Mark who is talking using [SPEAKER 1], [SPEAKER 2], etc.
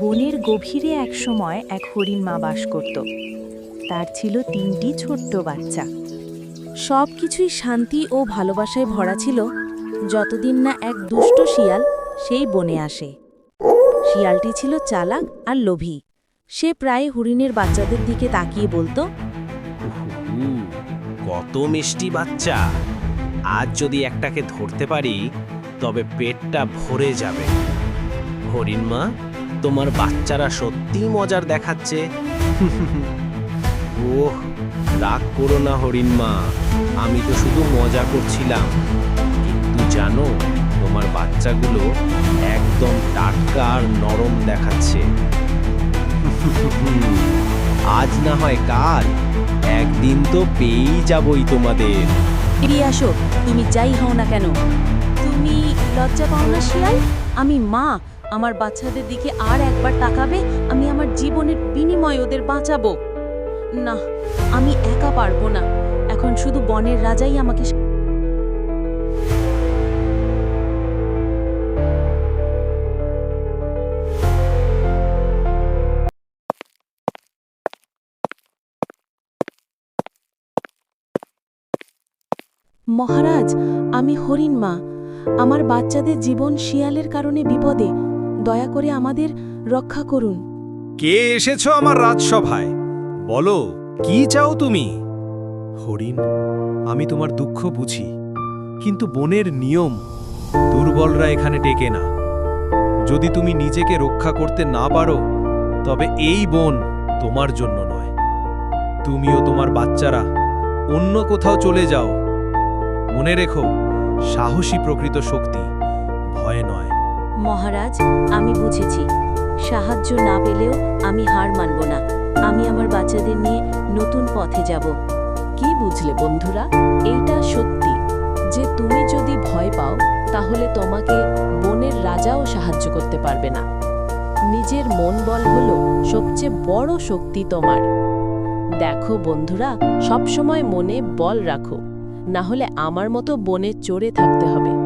[SPEAKER 1] বনের গভীরে এক সময় এক হরিণ মা বাস করত। তার ছিল তিনটি ছোট্ট বাচ্চা। সব কিছুই শান্তি ও ভালোবাসায় ভরা ছিল, যতদিন না এক দুষ্ট শিয়াল সেই বনে আসে। শিয়ালটি ছিল চালাক আর লোভী। সে প্রায় হরিণের বাচ্চাদের দিকে তাকিয়ে বলতো
[SPEAKER 2] কত মিষ্টি বাচ্চা। আজ যদি একটাকে ধরতে পারি, তবে পেটটা ভরে যাবে। হরিণ মা তোমার বাচ্চারা সত্যি মজার দেখাচ্ছে। ওহ, রাগ করো না হরিণ মা, আমি তো শুধু মজা করছিলাম। কিন্তু জানো, তোমার বাচ্চাগুলো একদম টাটকা আর নরম দেখাচ্ছে। আজ না হয় কাল, একদিন তো পেয়েই যাবই তোমাদের।
[SPEAKER 1] আসো, তুমি যাই হও না কেন। তুমি লজ্জা পাও না শিয়াল? আমি মা আমার বাচ্চাদের দিকে আর একবার তাকাবে, আমি আমার জীবনের বিনিময়ে ওদের বাঁচাবো। না, আমি একা পারব না। এখন শুধু বনের রাজাই আমাকে মহারাজ, আমি হরিণ মা। আমার বাচ্চাদের জীবন শিয়ালের কারণে বিপদে। দয়া করে আমাদের রক্ষা করুন।
[SPEAKER 3] কে এসেছ আমার রাজসভায়? বলো, কি চাও তুমি? হরিণ, আমি তোমার দুঃখ বুঝি, কিন্তু বনের নিয়ম দুর্বলরা এখানে টেকে না। যদি তুমি নিজেকে রক্ষা করতে না পারো, তবে এই বন তোমার জন্য নয়। তুমিও তোমার বাচ্চারা অন্য কোথাও চলে যাও। মনে রেখো, সাহসী প্রকৃত শক্তি ভয় নয়।
[SPEAKER 1] মহারাজ, আমি বুঝেছি। সাহায্য না পেলেও আমি হার মানব না। আমি আমার বাচ্চাদের নিয়ে নতুন পথে যাব। কি বুঝলে বন্ধুরা? এইটা সত্যি। যে তুমি যদি ভয় পাও, তাহলে তোমাকে বনের রাজাও সাহায্য করতে পারবে না। নিজের মন বল হলো সবচেয়ে বড় শক্তি তোমার। দেখো বন্ধুরা, সবসময় মনে বল রাখো। না হলে আমার মতো বনে চড়ে থাকতে হবে।